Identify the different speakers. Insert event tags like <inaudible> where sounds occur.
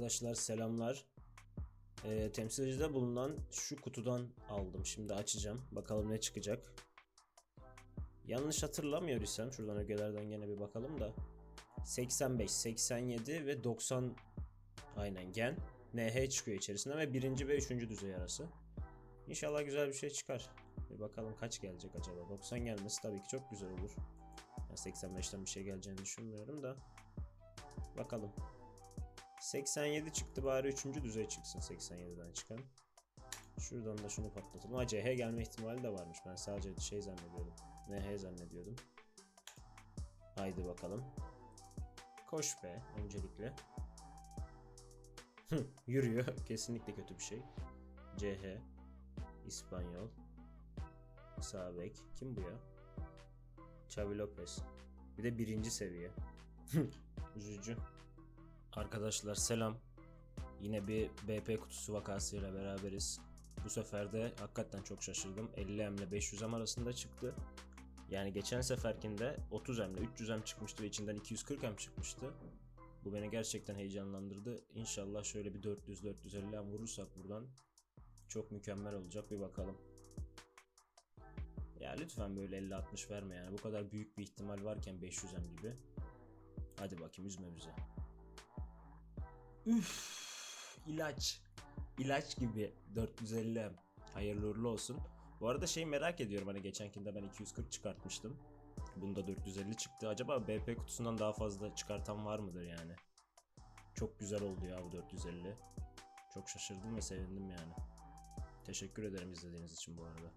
Speaker 1: Arkadaşlar selamlar. Ee, temsilcide bulunan şu kutudan aldım. Şimdi açacağım. Bakalım ne çıkacak. Yanlış hatırlamıyor isem şuradan ögelerden gene bir bakalım da. 85, 87 ve 90 aynen gen. NH çıkıyor içerisinden ve birinci ve üçüncü düzey arası. İnşallah güzel bir şey çıkar. Bir bakalım kaç gelecek acaba. 90 gelmesi tabii ki çok güzel olur. Ben 85'ten bir şey geleceğini düşünmüyorum da. Bakalım. 87 çıktı bari 3. düzey çıksın 87'den çıkan. Şuradan da şunu patlatalım. Ha CH gelme ihtimali de varmış. Ben sadece şey zannediyordum. NH zannediyordum. Haydi bakalım. Koş be öncelikle. Yürüyor. <laughs> Kesinlikle kötü bir şey. CH. İspanyol. Sağ bek. Kim bu ya? Xavi Lopez. Bir de birinci seviye. <laughs> Üzücü. Arkadaşlar selam. Yine bir BP kutusu vakasıyla beraberiz. Bu sefer de hakikaten çok şaşırdım. 50M ile 500M arasında çıktı. Yani geçen seferkinde 30M ile 300M çıkmıştı ve içinden 240M çıkmıştı. Bu beni gerçekten heyecanlandırdı. İnşallah şöyle bir 400-450M vurursak buradan çok mükemmel olacak bir bakalım. Ya lütfen böyle 50-60 verme yani. Bu kadar büyük bir ihtimal varken 500M gibi. Hadi bakayım üzme bize. Üf, ilaç. İlaç gibi 450 hayırlı uğurlu olsun. Bu arada şey merak ediyorum hani geçenkinde ben 240 çıkartmıştım. Bunda 450 çıktı. Acaba BP kutusundan daha fazla çıkartan var mıdır yani? Çok güzel oldu ya bu 450. Çok şaşırdım ve sevindim yani. Teşekkür ederim izlediğiniz için bu arada.